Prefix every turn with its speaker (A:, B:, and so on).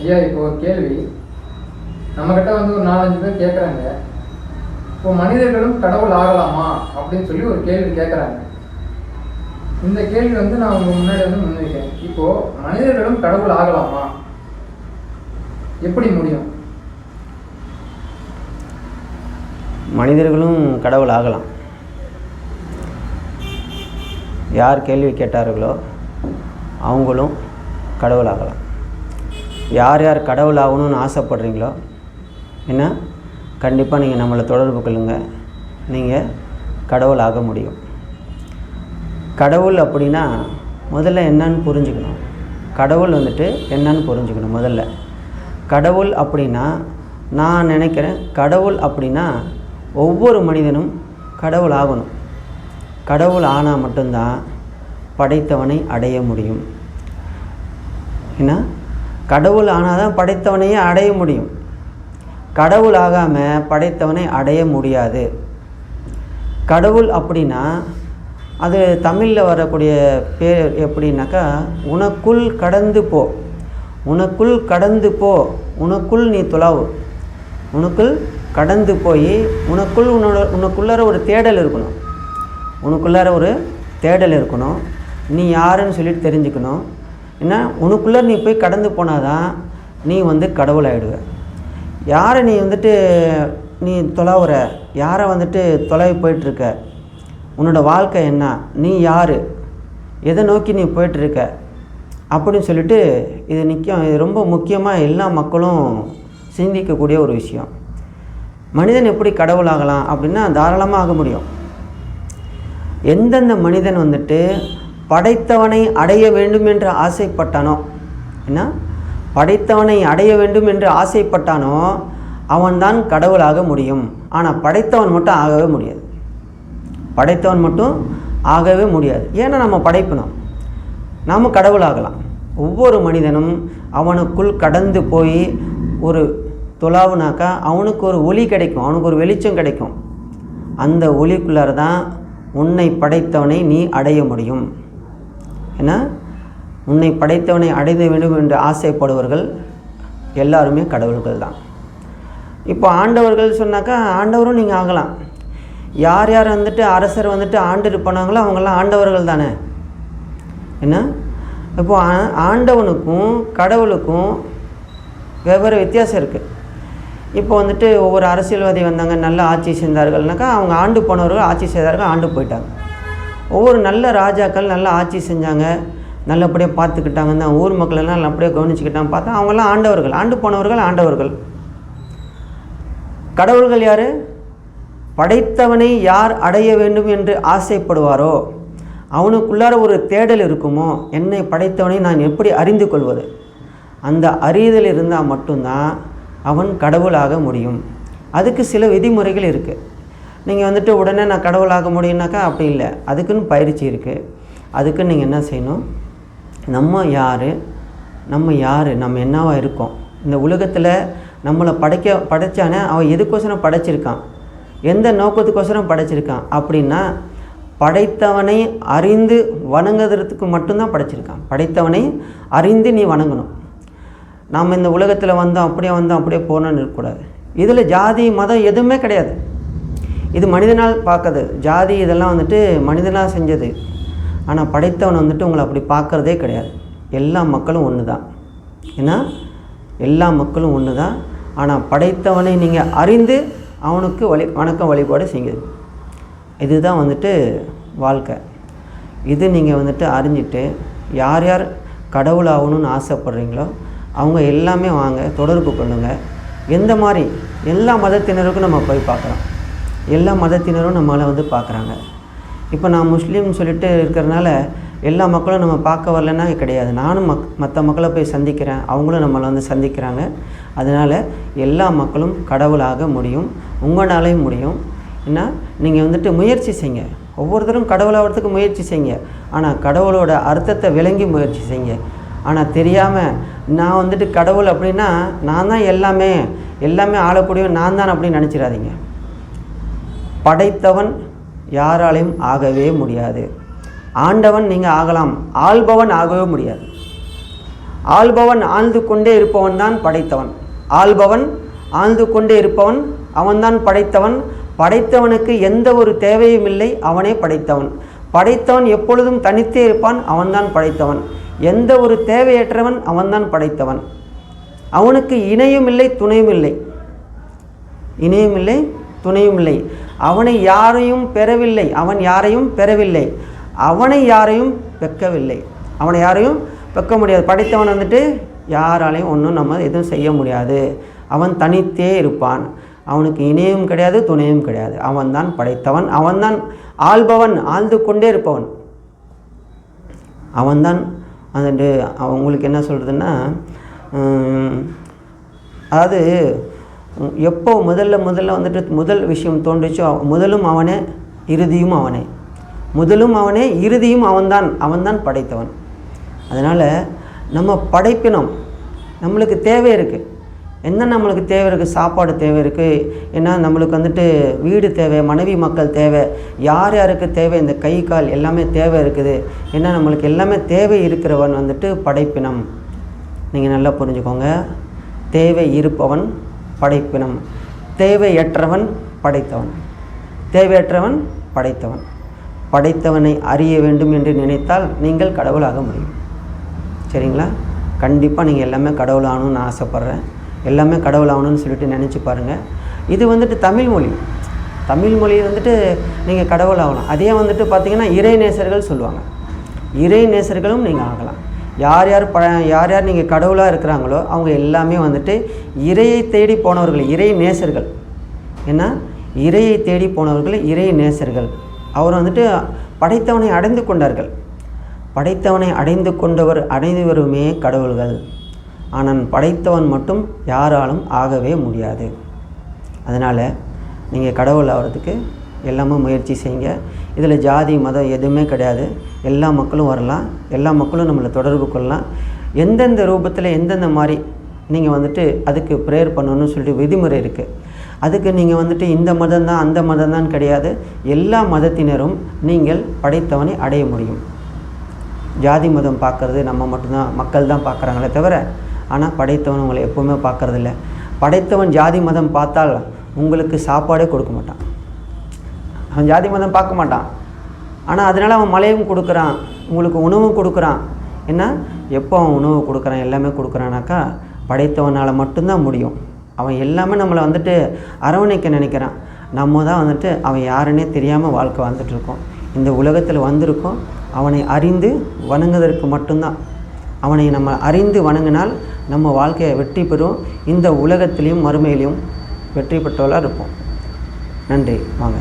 A: ஐயா இப்போ ஒரு கேள்வி. நம்மக்கிட்ட வந்து ஒரு நாலஞ்சு பேர் கேட்குறாங்க இப்போ மனிதர்களும் கடவுள் ஆகலாமா? அப்படின்னு சொல்லி ஒரு கேள்வி கேட்குறாங்க இந்த கேள்வி வந்து நான் உங்கள் முன்னாடி வந்து முன்வைக்கிறேன். இப்போ மனிதர்களும் கடவுள் ஆகலாமா? எப்படி முடியும்?
B: மனிதர்களும் கடவுள் ஆகலாம். யார் கேள்வி கேட்டார்களோ அவங்களும் கடவுள் ஆகலாம். யார் யார் கடவுள் ஆகணும்னு ஆசைப்படுறீங்களோ என்ன? கண்டிப்பாக நீங்கள் நம்மளை தொடர்பு கொள்ளுங்க. நீங்கள் கடவுள் ஆக முடியும். கடவுள் அப்படின்னா முதல்ல என்னன்னு புரிஞ்சுக்கணும். கடவுள் வந்துட்டு என்னன்னு புரிஞ்சுக்கணும் முதல்ல. கடவுள் அப்படின்னா நான் நினைக்கிறேன் கடவுள் அப்படின்னா ஒவ்வொரு மனிதனும் கடவுள் ஆகணும். கடவுள் ஆனால் மட்டும்தான் படைத்தவனை அடைய முடியும். ஏன்னா கடவுள் ஆனால் தான் படைத்தவனையே அடைய முடியும். கடவுள் ஆகாமல் படைத்தவனை அடைய முடியாது. கடவுள் அப்படின்னா அது தமிழில் வரக்கூடிய பேர் எப்படின்னாக்கா உனக்குள் கடந்து போ. உனக்குள் கடந்து போ. உனக்குள் நீ துளாவு. உனக்குள் கடந்து போய் உனக்குள் உன்னோட உனக்குள்ளார ஒரு தேடல் இருக்கணும். உனக்குள்ளார ஒரு தேடல் இருக்கணும். நீ யாருன்னு சொல்லிட்டு தெரிஞ்சுக்கணும். ஏன்னா உனக்குள்ளே நீ போய் கடந்து போனால் தான் நீ வந்து கடவுள் ஆகிடுவ யாரை நீ வந்துட்டு நீ தொலாவுற யாரை வந்துட்டு தொலைவி போயிட்டுருக்க? உன்னோட வாழ்க்கை என்ன? நீ யார்? எதை நோக்கி நீ போயிட்டுருக்க? அப்படின்னு சொல்லிட்டு இது நிற்கும் இது ரொம்ப முக்கியமாக எல்லா மக்களும் சிந்திக்கக்கூடிய ஒரு விஷயம். மனிதன் எப்படி கடவுளாகலாம் அப்படின்னா தாராளமாக ஆக முடியும். எந்தெந்த மனிதன் வந்துட்டு படைத்தவனை அடைய வேண்டும் என்று ஆசைப்பட்டானோ? என்ன? படைத்தவனை அடைய வேண்டும் என்று ஆசைப்பட்டானோ அவன்தான் கடவுளாக முடியும். ஆனால் படைத்தவன் மட்டும் ஆகவே முடியாது. படைத்தவன் மட்டும் ஆகவே முடியாது. ஏன்னா நம்ம படைப்பினோம். நாம் கடவுளாகலாம். ஒவ்வொரு மனிதனும் அவனுக்குள் கடந்து போய் ஒரு துளாவுனாக்கா அவனுக்கு ஒரு ஒளி கிடைக்கும். அவனுக்கு ஒரு வெளிச்சம் கிடைக்கும். அந்த ஒளிக்குள்ளார தான் உன்னை படைத்தவனை நீ அடைய முடியும். ஏன்னா உன்னை படைத்தவனை அடைந்து வேண்டும் என்று ஆசைப்படுவர்கள் எல்லாருமே கடவுள்கள் தான் இப்போ ஆண்டவர்கள் சொன்னாக்கா ஆண்டவரும் நீங்கள் ஆகலாம். யார் யார் வந்துட்டு அரசர் வந்துட்டு ஆண்டு போனாங்களோ அவங்கெல்லாம் ஆண்டவர்கள் தானே? என்ன? இப்போ ஆ- ஆண்டவனுக்கும் கடவுளுக்கும் வெவ்வேறு வித்தியாசம் இருக்குது இப்போ வந்துட்டு ஒவ்வொரு அரசியல்வாதி வந்தாங்க நல்லா ஆட்சி செஞ்சார்கள்னாக்கா அவங்க ஆண்டு போனவர்கள் ஆட்சி செய்தார்கள் ஆண்டு போயிட்டாங்க. ஒவ்வொரு நல்ல ராஜாக்கள் நல்லா ஆட்சி செஞ்சாங்க நல்லபடியாக பார்த்துக்கிட்டாங்க தான் ஊர் மக்களெல்லாம் நல்லபடியாக கவனிச்சுக்கிட்டாங்க பார்த்தா அவங்கெல்லாம் ஆண்டவர்கள். ஆண்டு போனவர்கள் ஆண்டவர்கள். கடவுள்கள் யார்? படைத்தவனை யார் அடைய வேண்டும் என்று ஆசைப்படுவாரோ அவனுக்குள்ளார ஒரு தேடல் இருக்குமோ என்னை படைத்தவனை நான் எப்படி அறிந்து கொள்வது? அந்த அறிதல் இருந்தால் மட்டும்தான் அவன் கடவுளாக முடியும். அதுக்கு சில விதிமுறைகள் இருக்குது நீங்கள் வந்துட்டு உடனே நான் கடவுளாக முடியும்னாக்கா அப்படி இல்லை. அதுக்குன்னு பயிற்சி இருக்குது அதுக்குன்னு நீங்கள் என்ன செய்யணும்? நம்ம யார்? நம்ம யார்? நம்ம என்னவா இருக்கோம்? இந்த உலகத்தில் நம்மளை படைக்க படைச்சானே அவன் எதுக்கோசரம் படைச்சிருக்கான்? எந்த நோக்கத்துக்கோசரம் படைச்சிருக்கான்? அப்படின்னா படைத்தவனை அறிந்து வணங்குறதுக்கு மட்டும்தான் படைச்சிருக்கான். படைத்தவனை அறிந்து நீ வணங்கணும். நாம் இந்த உலகத்தில் வந்தோம் அப்படியே வந்தோம் அப்படியே போனோன்னு இருக்கக்கூடாது. இதில் ஜாதி மதம் எதுவுமே கிடையாது. இது மனிதனால் பார்க்கறது. ஜாதி இதெல்லாம் வந்துட்டு மனிதனால் செஞ்சது. ஆனால் படைத்தவன் வந்துட்டு உங்களை அப்படி பார்க்குறதே கிடையாது. எல்லா மக்களும் ஒன்று தான் ஏன்னா எல்லா மக்களும் ஒன்று தான் ஆனால் படைத்தவனை நீங்கள் அறிந்து அவனுக்கு வழி வணக்கம் வழிபாடு செய்யுது. இதுதான் வந்துட்டு வாழ்க்கை. இது நீங்கள் வந்துட்டு அறிஞ்சிட்டு யார் யார் கடவுள் ஆகணும்னு ஆசைப்படுறீங்களோ அவங்க எல்லாமே வாங்க தொடர்பு கொள்ளுங்கள் எந்த மாதிரி எல்லா மதத்தினருக்கும் நம்ம போய் பார்க்குறோம் எல்லா மதத்தினரும் நம்மளை வந்து பார்க்குறாங்க. இப்போ நான் முஸ்லீம்னு சொல்லிட்டு இருக்கிறனால எல்லா மக்களும் நம்ம பார்க்க வரலன்னா கிடையாது. நானும் மக் மற்ற மக்களை போய் சந்திக்கிறேன். அவங்களும் நம்மளை வந்து சந்திக்கிறாங்க. அதனால் எல்லா மக்களும் கடவுளாக முடியும். உங்களாலையும் முடியும். ஏன்னா நீங்கள் வந்துட்டு முயற்சி செய்யுங்க. ஒவ்வொருத்தரும் கடவுளாகிறதுக்கு முயற்சி செய்யுங்க. ஆனால் கடவுளோட அர்த்தத்தை விளங்கி முயற்சி செய்யுங்க. ஆனால் தெரியாமல் நான் வந்துட்டு கடவுள் அப்படின்னா நான் தான் எல்லாமே எல்லாமே ஆளக்கூடிய நான் தான் அப்படின்னு நினச்சிடாதீங்க. படைத்தவன் யாராலையும் ஆகவே முடியாது. ஆண்டவன் நீங்கள் ஆகலாம். ஆள்பவன் ஆகவே முடியாது. ஆள்பவன் ஆழ்ந்து கொண்டே இருப்பவன் தான் படைத்தவன். ஆள்பவன் ஆழ்ந்து கொண்டே இருப்பவன் அவன்தான் படைத்தவன். படைத்தவனுக்கு எந்த ஒரு தேவையும் இல்லை அவனே படைத்தவன். படைத்தவன் எப்பொழுதும் தனித்தே இருப்பான் அவன்தான் படைத்தவன். எந்த ஒரு தேவையற்றவன் அவன்தான் படைத்தவன். அவனுக்கு இணையும் இல்லை துணையும் இல்லை. இணையும் இல்லை துணையும் இல்லை. அவனை யாரையும் பெறவில்லை. அவன் யாரையும் பெறவில்லை. அவனை யாரையும் பெக்கவில்லை. அவனை யாரையும் பெக்க முடியாது. படைத்தவன் வந்துட்டு யாராலையும் ஒன்றும் நம்ம எதுவும் செய்ய முடியாது. அவன் தனித்தே இருப்பான். அவனுக்கு இணையும் கிடையாது துணையும் கிடையாது. அவன்தான் படைத்தவன். அவன்தான் ஆள்பவன் ஆழ்ந்து கொண்டே இருப்பவன். அவன்தான் வந்துட்டு அவன் உங்களுக்கு என்ன சொல்கிறதுன்னா அதாவது எப்போ முதல்ல முதல்ல வந்துட்டு முதல் விஷயம் தோன்றுச்சோ முதலும் அவனே இறுதியும் அவனே. முதலும் அவனே இறுதியும் அவன்தான். அவன்தான் படைத்தவன். அதனால் நம்ம படைப்பினம். நம்மளுக்கு தேவை இருக்குது என்ன நம்மளுக்கு தேவை இருக்குது சாப்பாடு தேவை இருக்குது ஏன்னா நம்மளுக்கு வந்துட்டு வீடு தேவை மனைவி மக்கள் தேவை யார் யாருக்கு தேவை? இந்த கை கால் எல்லாமே தேவை இருக்குது. ஏன்னா நம்மளுக்கு எல்லாமே தேவை இருக்கிறவன் வந்துட்டு படைப்பினம். நீங்கள் நல்லா புரிஞ்சுக்கோங்க. தேவை இருப்பவன் படைப்பினம் தேவையற்றவன் படைத்தவன். தேவையற்றவன் படைத்தவன். படைத்தவனை அறிய வேண்டும் என்று நினைத்தால் நீங்கள் கடவுளாக முடியும். சரிங்களா? கண்டிப்பாக நீங்கள் எல்லாமே கடவுள் ஆகணும்னு நான் ஆசைப்பட்றேன். எல்லாமே கடவுள் ஆகணும்னு சொல்லிட்டு நினச்சி பாருங்கள் இது வந்துட்டு தமிழ் மொழி. தமிழ் மொழி வந்துட்டு நீங்கள் கடவுள் ஆகலாம் அதே வந்துட்டு பார்த்தீங்கன்னா இறை நேசர்கள் சொல்லுவாங்க. இறை நேசர்களும் நீங்கள் ஆகலாம். யார் யார் ப யார் யார் நீங்கள் கடவுளாக இருக்கிறாங்களோ அவங்க எல்லாமே வந்துட்டு இறையை தேடி போனவர்கள் இறை நேசர்கள். ஏன்னா இறையை தேடி போனவர்கள் இறை நேசர்கள். அவர் வந்துட்டு படைத்தவனை அடைந்து கொண்டார்கள். படைத்தவனை அடைந்து கொண்டவர் அடைந்தவருமே கடவுள்கள். ஆனால் படைத்தவன் மட்டும் யாராலும் ஆகவே முடியாது. அதனால் நீங்கள் கடவுள் ஆகிறதுக்கு எல்லாமே முயற்சி செய்யுங்க. இதில் ஜாதி மதம் எதுவுமே கிடையாது. எல்லா மக்களும் வரலாம். எல்லா மக்களும் நம்மளை தொடர்பு கொள்ளலாம். எந்தெந்த ரூபத்தில் எந்தெந்த மாதிரி நீங்கள் வந்துட்டு அதுக்கு ப்ரேயர் பண்ணணும்னு சொல்லிட்டு விதிமுறை இருக்குது அதுக்கு நீங்கள் வந்துட்டு இந்த மதம் தான் அந்த மதம் தான் கிடையாது. எல்லா மதத்தினரும் நீங்கள் படைத்தவனை அடைய முடியும். ஜாதி மதம் பார்க்குறது நம்ம மட்டும்தான் மக்கள் தான் பார்க்குறாங்களே தவிர ஆனால் படைத்தவன் உங்களை எப்போவுமே பார்க்கறதில்ல. படைத்தவன் ஜாதி மதம் பார்த்தால் உங்களுக்கு சாப்பாடே கொடுக்க மாட்டான். அவன் ஜாதி மதம் பார்க்க மாட்டான். ஆனால் அதனால் அவன் மழையும் கொடுக்குறான் உங்களுக்கு உணவும் கொடுக்குறான். என்ன? எப்போ அவன் உணவு கொடுக்குறான்? எல்லாமே கொடுக்குறானாக்கா படைத்தவனால் மட்டும்தான் முடியும். அவன் எல்லாமே நம்மளை வந்துட்டு அரவணைக்க நினைக்கிறான். நம்ம தான் வந்துட்டு அவன் யாருன்னே தெரியாமல் வாழ்க்கை வாழ்ந்துட்டுருக்கோம் இந்த உலகத்தில் வந்திருக்கோம். அவனை அறிந்து வணங்குவதற்கு மட்டும்தான். அவனை நம்ம அறிந்து வணங்கினால் நம்ம வாழ்க்கையை வெற்றி பெறும். இந்த உலகத்திலையும் மறுமையிலையும் வெற்றி பெற்றவளாக இருப்போம். நன்றி. வாங்க.